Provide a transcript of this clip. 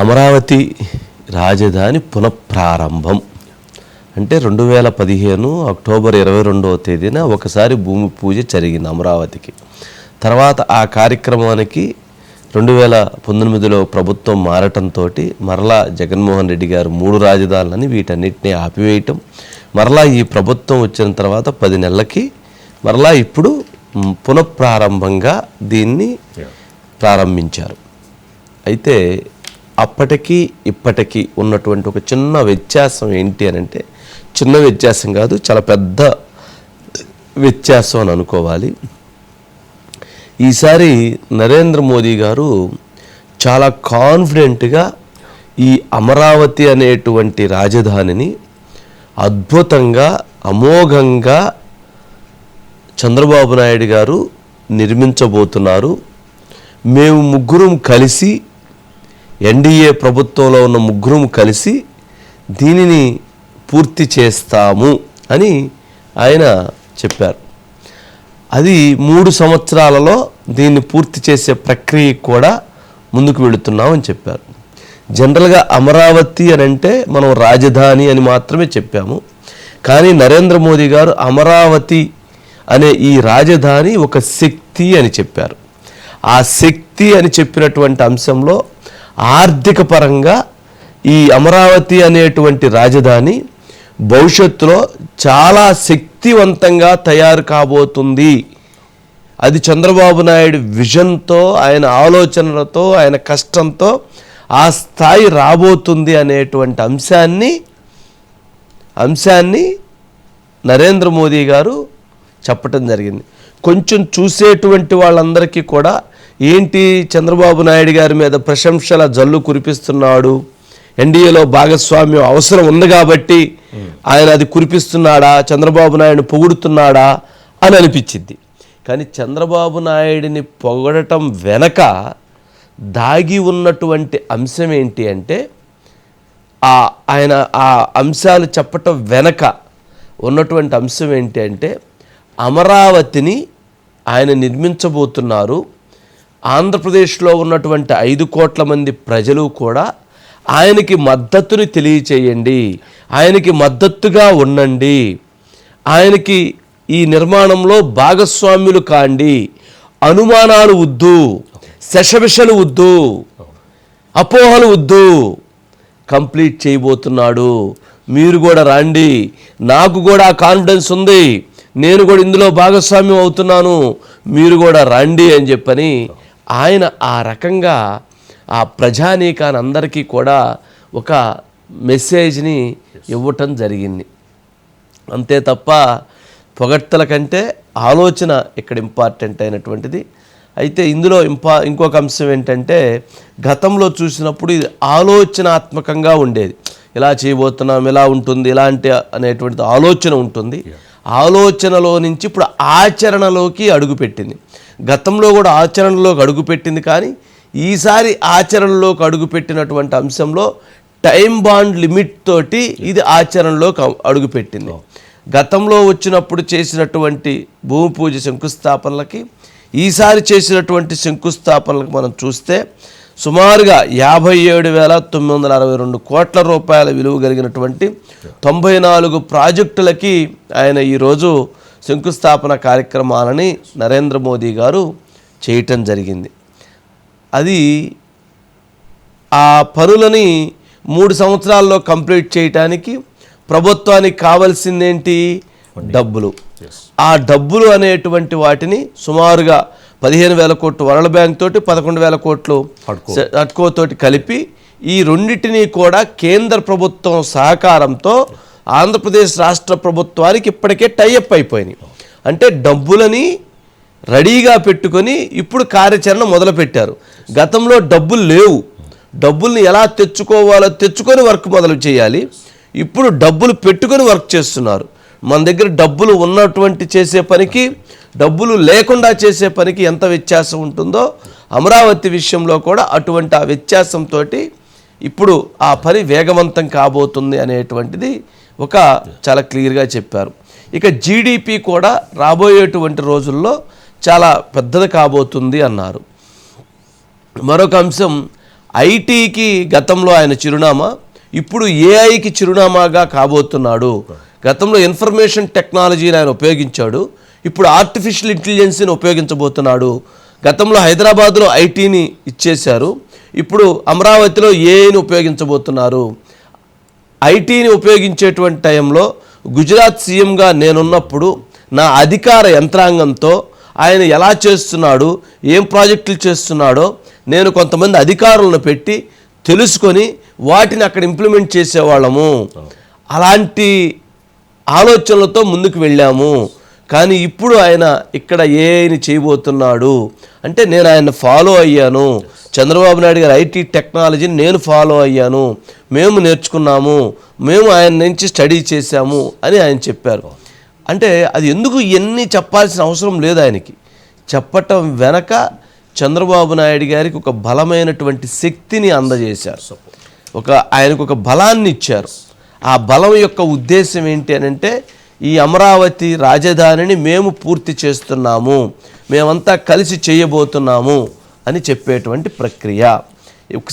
అమరావతి రాజధాని పునఃప్రారంభం. అంటే రెండు వేల పదిహేను అక్టోబర్ ఇరవై రెండవ తేదీన ఒకసారి భూమి పూజ జరిగింది అమరావతికి. తర్వాత ఆ కార్యక్రమానికి రెండు వేల పంతొమ్మిదిలో ప్రభుత్వం మారటంతో మరలా జగన్మోహన్ రెడ్డి గారు మూడు రాజధానులని వీటన్నిటిని ఆపివేయటం మరలా ఈ ప్రభుత్వం వచ్చిన తర్వాత పది నెలలకి మరలా ఇప్పుడు పునఃప్రారంభంగా దీన్ని ప్రారంభించారు. అయితే అప్పటికి ఇప్పటికీ ఉన్నటువంటి ఒక చిన్న వ్యత్యాసం ఏంటి అని అంటే చిన్న వ్యత్యాసం కాదు చాలా పెద్ద వ్యత్యాసం అని అనుకోవాలి. ఈసారి నరేంద్ర మోదీ గారు చాలా కాన్ఫిడెంట్గా ఈ అమరావతి అనేటువంటి రాజధానిని అద్భుతంగా అమోఘంగా చంద్రబాబు నాయుడు గారు నిర్మించబోతున్నారు. మేము ముగ్గురం కలిసి ఎన్డీఏ ప్రభుత్వంలో ఉన్న ముగ్గురం కలిసి దీనిని పూర్తి చేస్తాము అని ఆయన చెప్పారు. అది మూడు సంవత్సరాలలో దీన్ని పూర్తి చేసే ప్రక్రియ కూడా ముందుకు వెళుతున్నామని చెప్పారు. జనరల్గా అమరావతి అని అంటే మనం రాజధాని అని మాత్రమే చెప్పాము. కానీ నరేంద్ర మోదీ గారు అమరావతి అనే ఈ రాజధాని ఒక శక్తి అని చెప్పారు. ఆ శక్తి అని చెప్పినటువంటి అంశంలో ఆర్థిక పరంగా ఈ అమరావతి అనేటువంటి రాజధాని భవిష్యత్తులో చాలా శక్తివంతంగా తయారు కాబోతుంది. అది చంద్రబాబు నాయుడు విజన్తో ఆయన ఆలోచనలతో ఆయన కష్టంతో ఆ స్థాయి రాబోతుంది అనేటువంటి అంశాన్ని అంశాన్ని నరేంద్ర మోదీ గారు చెప్పటం జరిగింది. కొంచెం చూసేటువంటి వాళ్ళందరికీ కూడా ఏంటి చంద్రబాబు నాయుడు గారి మీద ప్రశంసల జల్లు కురిపిస్తున్నాడు? ఎన్డీఏలో భాగస్వామ్యం అవసరం ఉంది కాబట్టి ఆయన అది కురిపిస్తున్నాడా? చంద్రబాబు నాయుడు పొగుడుతున్నాడా? అని అనిపించింది. కానీ చంద్రబాబు నాయుడిని పొగడటం వెనక దాగి ఉన్నటువంటి అంశం ఏంటి అంటే ఆ ఆయన ఆ అంశాలు చెప్పటం వెనక ఉన్నటువంటి అంశం ఏంటి అంటే అమరావతిని ఆయన నిర్మించబోతున్నారు. ఆంధ్రప్రదేశ్లో ఉన్నటువంటి ఐదు కోట్ల మంది ప్రజలు కూడా ఆయనకి మద్దతుని తెలియచేయండి. ఆయనకి మద్దతుగా ఉండండి. ఆయనకి ఈ నిర్మాణంలో భాగస్వామ్యులు కాండి. అనుమానాలు వద్దు. శశవిషలు వద్దు. అపోహలు వద్దు. కంప్లీట్ చేయబోతున్నాడు. మీరు కూడా రండి. నాకు కూడా కాన్ఫిడెన్స్ ఉంది. నేను కూడా ఇందులో భాగస్వామ్యం అవుతున్నాను. మీరు కూడా రండి అని చెప్పని ఆయన ఆ రకంగా ఆ ప్రజానీకాన్ని అందరికీ కూడా ఒక మెసేజ్ని ఇవ్వటం జరిగింది. అంతే తప్ప పొగడ్తల కంటే ఆలోచన ఇక్కడ ఇంపార్టెంట్ అయినటువంటిది. అయితే ఇందులో ఇంపా ఇంకొక అంశం ఏంటంటే గతంలో చూసినప్పుడు ఇది ఆలోచనాత్మకంగా ఉండేది. ఇలా చేయబోతున్నాం ఇలా ఉంటుంది ఇలాంటి అనేటువంటి ఆలోచన ఉంటుంది. ఆలోచనలో నుంచి ఇప్పుడు ఆచరణలోకి అడుగుపెట్టింది. గతంలో కూడా ఆచరణలోకి అడుగుపెట్టింది కానీ ఈసారి ఆచరణలోకి అడుగుపెట్టినటువంటి అంశంలో టైం బాండ్ లిమిట్ తోటి ఇది ఆచరణలోకి అడుగుపెట్టింది. గతంలో వచ్చినప్పుడు చేసినటువంటి భూమి పూజ శంకుస్థాపనలకి ఈసారి చేసినటువంటి శంకుస్థాపనలకు మనం చూస్తే సుమారుగా యాభై ఏడు వేల తొమ్మిది వందల అరవై రెండు కోట్ల రూపాయల విలువ కలిగినటువంటి తొంభై నాలుగు ప్రాజెక్టులకి ఆయన ఈరోజు శంకుస్థాపన కార్యక్రమాలని నరేంద్ర మోదీ గారు చేయటం జరిగింది. అది ఆ పనులని మూడు సంవత్సరాల్లో కంప్లీట్ చేయటానికి ప్రభుత్వానికి కావాల్సిందేంటి? డబ్బులు. ఆ డబ్బులు అనేటువంటి వాటిని సుమారుగా పదిహేను వేల కోట్లు వరల్డ్ బ్యాంక్ తోటి పదకొండు వేల కోట్లు స- అట్కో తోటి కలిపి ఈ రెండింటినీ కూడా కేంద్ర ప్రభుత్వం సహకారంతో ఆంధ్రప్రదేశ్ రాష్ట్ర ప్రభుత్వానికి ఇప్పటికే టైఅప్ అయిపోయినాయి. అంటే డబ్బులని రెడీగా పెట్టుకొని ఇప్పుడు కార్యాచరణ మొదలుపెట్టారు. గతంలో డబ్బులు లేవు. డబ్బుల్ని ఎలా తెచ్చుకోవాలో తెచ్చుకొని వర్క్ మొదలు చేయాలి. ఇప్పుడు డబ్బులు పెట్టుకొని వర్క్ చేస్తున్నారు. మన దగ్గర డబ్బులు ఉన్నటువంటి చేసే పనికి డబ్బులు లేకుండా చేసే పనికి ఎంత వ్యత్యాసం ఉంటుందో అమరావతి విషయంలో కూడా అటువంటి ఆ వ్యత్యాసంతో ఇప్పుడు ఆ పని వేగవంతం కాబోతుంది అనేటువంటిది ఒక చాలా క్లియర్గా చెప్పారు. ఇక జీడిపి కూడా రాబోయేటువంటి రోజుల్లో చాలా పెద్దది కాబోతుంది అన్నారు. మరొక అంశం ఐటీకి గతంలో ఆయన చిరునామా ఇప్పుడు ఏఐకి చిరునామాగా కాబోతున్నాడు. గతంలో ఇన్ఫర్మేషన్ టెక్నాలజీని ఆయన ఉపయోగించాడు. ఇప్పుడు ఆర్టిఫిషియల్ ఇంటెలిజెన్స్ని ఉపయోగించబోతున్నాడు. గతంలో హైదరాబాద్లో ఐటీని ఇచ్చేశారు. ఇప్పుడు అమరావతిలో ఏఐని ఉపయోగించబోతున్నారు. ఐటీని ఉపయోగించేటువంటి టైంలో గుజరాత్ సీఎంగా నేనున్నప్పుడు నా అధికార యంత్రాంగంతో ఆయన ఎలా చేస్తున్నాడు ఏం ప్రాజెక్టులు చేస్తున్నాడో నేను కొంతమంది అధికారులను పెట్టి తెలుసుకొని వాటిని అక్కడ ఇంప్లిమెంట్ చేసేవాళ్ళము. అలాంటి ఆలోచనలతో ముందుకు వెళ్ళాము. కానీ ఇప్పుడు ఆయన ఇక్కడ ఏఐని చేయబోతున్నాడు. అంటే నేను ఆయన ఫాలో అయ్యాను. చంద్రబాబు నాయుడు గారి ఐటీ టెక్నాలజీని నేను ఫాలో అయ్యాను. మేము నేర్చుకున్నాము. మేము ఆయన నుంచి స్టడీ చేశాము అని ఆయన చెప్పారు. అంటే అది ఎందుకు ఎన్ని చెప్పాల్సిన అవసరం లేదు ఆయనకి? చెప్పటం వెనక చంద్రబాబు నాయుడు గారికి ఒక బలమైనటువంటి శక్తిని అందజేశారు. ఒక ఆయనకు ఒక బలాన్ని ఇచ్చారు. ఆ బలం యొక్క ఉద్దేశం ఏంటి అని అంటే ఈ అమరావతి రాజధానిని మేము పూర్తి చేస్తున్నాము. మేమంతా కలిసి చేయబోతున్నాము అని చెప్పేటువంటి ప్రక్రియ.